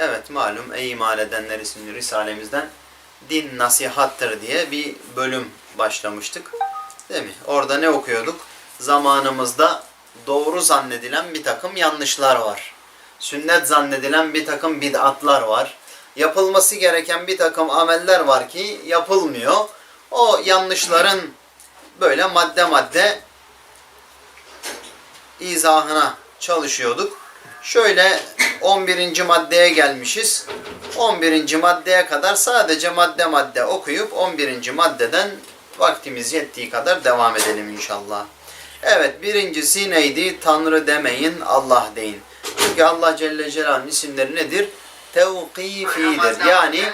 Evet malum Ey iman edenler isimli risalemizden din nasihattır diye bir bölüm başlamıştık. Değil mi? Orada ne okuyorduk? Zamanımızda doğru zannedilen bir takım yanlışlar var. Sünnet zannedilen bir takım bid'atlar var. Yapılması gereken bir takım ameller var ki yapılmıyor. O yanlışların böyle madde madde izahına çalışıyorduk. Şöyle 11. maddeye gelmişiz. 11. maddeye kadar sadece madde madde okuyup 11. maddeden vaktimiz yettiği kadar devam edelim inşallah. Evet birincisi neydi? Tanrı demeyin Allah deyin. Çünkü Allah Celle Celaluhu'nun isimleri nedir? Tevkifidir. Yani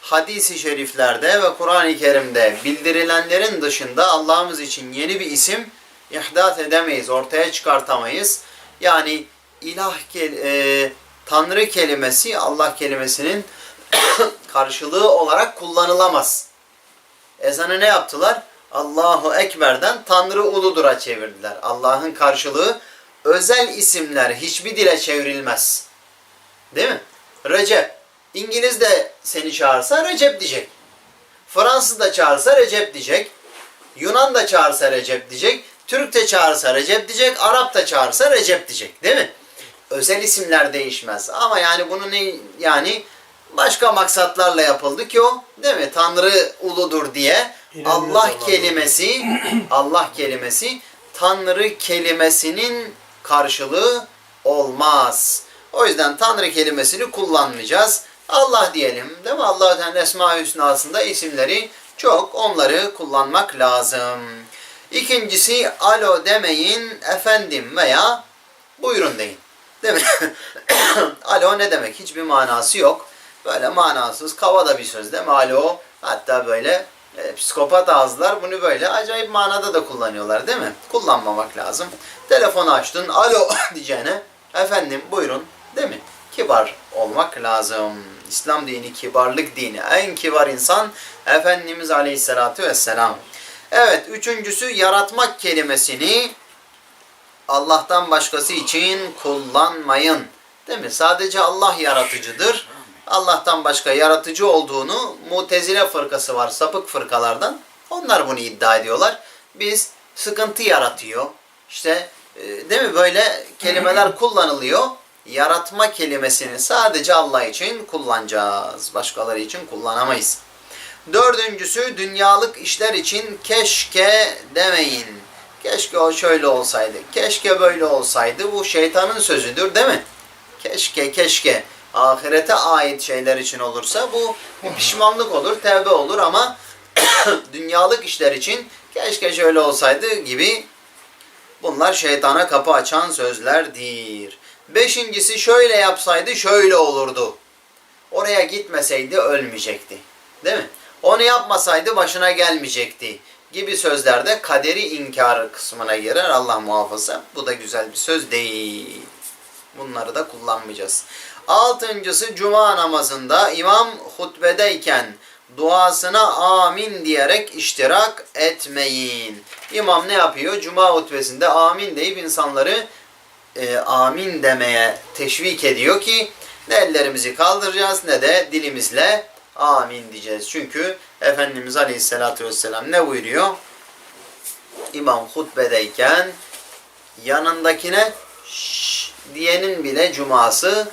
hadisi şeriflerde ve Kur'an-ı Kerim'de bildirilenlerin dışında Allah'ımız için yeni bir isim ihdat edemeyiz, ortaya çıkartamayız. Yani ilah e, Tanrı kelimesi Allah kelimesinin karşılığı olarak kullanılamaz. Ezanı ne yaptılar? Allahu Ekber'den Tanrı Uludur'a çevirdiler. Allah'ın karşılığı özel isimler hiçbir dile çevrilmez. Değil mi? Recep. İngiliz de seni çağırsa Recep diyecek. Fransız da çağırsa Recep diyecek. Yunan da çağırsa Recep diyecek. Türk de çağırsa Recep diyecek. Arap da çağırsa Recep diyecek. Değil mi? Özel isimler değişmez. Ama yani bunu ne yani başka maksatlarla yapıldı ki o değil mi? Tanrı uludur diye Allah Allah. kelimesi Allah kelimesi Tanrı kelimesinin karşılığı olmaz. O yüzden Tanrı kelimesini kullanmayacağız. Allah diyelim değil mi? Allah Teala Esma-i Hüsna'sında isimleri çok. Onları kullanmak lazım. İkincisi alo demeyin efendim veya buyurun deyin. Değil mi? alo ne demek? Hiçbir manası yok. Böyle manasız, kava da bir söz değil mi? Alo. Hatta böyle e, psikopat ağızlar bunu böyle acayip manada da kullanıyorlar değil mi? Kullanmamak lazım. Telefonu açtın, alo diyeceğine efendim buyurun değil mi? Kibar olmak lazım. İslam dini kibarlık dini. En kibar insan Efendimiz Aleyhisselatü Vesselam. Evet, üçüncüsü yaratmak kelimesini Allah'tan başkası için kullanmayın. Değil mi? Sadece Allah yaratıcıdır. Allah'tan başka yaratıcı olduğunu Mutezile fırkası var sapık fırkalardan. Onlar bunu iddia ediyorlar. Biz sıkıntı yaratıyor. İşte e, değil mi böyle kelimeler kullanılıyor. Yaratma kelimesini sadece Allah için kullanacağız. Başkaları için kullanamayız. Dördüncüsü dünyalık işler için keşke demeyin. Keşke o şöyle olsaydı. Keşke böyle olsaydı. Bu şeytanın sözüdür değil mi? Keşke keşke ahirete ait şeyler için olursa bu, pişmanlık olur, tevbe olur ama dünyalık işler için keşke şöyle olsaydı gibi bunlar şeytana kapı açan sözlerdir. Beşincisi şöyle yapsaydı şöyle olurdu. Oraya gitmeseydi ölmeyecekti. Değil mi? Onu yapmasaydı başına gelmeyecekti gibi sözlerde kaderi inkar kısmına girer. Allah muhafaza. Bu da güzel bir söz değil. Bunları da kullanmayacağız. Altıncısı cuma namazında imam hutbedeyken duasına amin diyerek iştirak etmeyin. İmam ne yapıyor? Cuma hutbesinde amin deyip insanları e, amin demeye teşvik ediyor ki ne ellerimizi kaldıracağız ne de dilimizle amin diyeceğiz. Çünkü Efendimiz Aleyhisselatü Vesselam ne buyuruyor? İmam hutbedeyken yanındakine diyenin bile cuması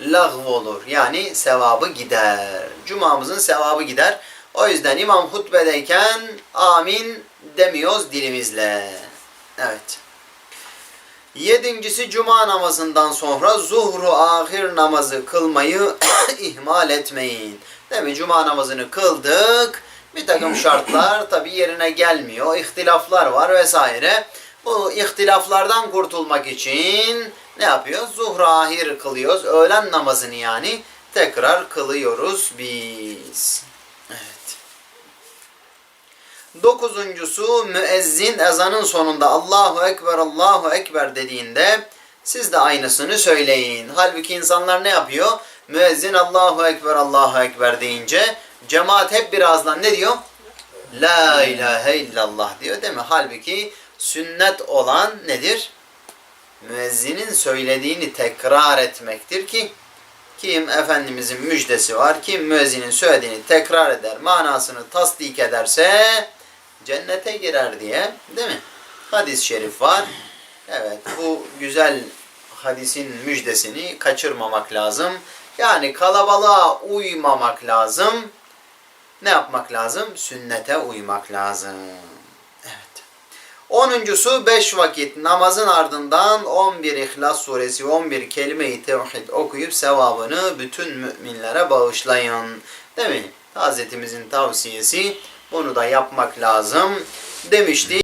lağv olur. Yani sevabı gider. Cumamızın sevabı gider. O yüzden imam hutbedeyken amin demiyoruz dilimizle. Evet. Yedincisi cuma namazından sonra zuhru ahir namazı kılmayı ihmal etmeyin. Değil mi? Cuma namazını kıldık. Bir takım şartlar tabi yerine gelmiyor. İhtilaflar var vesaire. Bu ihtilaflardan kurtulmak için ne yapıyoruz? Zuhru ahir kılıyoruz. Öğlen namazını yani tekrar kılıyoruz biz. Evet. Dokuzuncusu müezzin ezanın sonunda Allahu Ekber Allahu Ekber dediğinde siz de aynısını söyleyin. Halbuki insanlar ne yapıyor? Müezzin Allahu Ekber Allahu Ekber deyince cemaat hep birazdan ne diyor? La ilahe illallah diyor değil mi? Halbuki sünnet olan nedir? Müezzinin söylediğini tekrar etmektir ki Kim Efendimizin müjdesi var, kim müezzinin söylediğini tekrar eder, manasını tasdik ederse cennete girer diye değil mi? Hadis-i şerif var. Evet bu güzel hadisin müjdesini kaçırmamak lazım. Yani kalabalığa uymamak lazım. Ne yapmak lazım? Sünnete uymak lazım. Evet. Onuncusu beş vakit namazın ardından 11 İhlas suresi 11 kelime-i tevhid okuyup sevabını bütün müminlere bağışlayın. Değil mi? Hazretimizin tavsiyesi bunu da yapmak lazım demişti.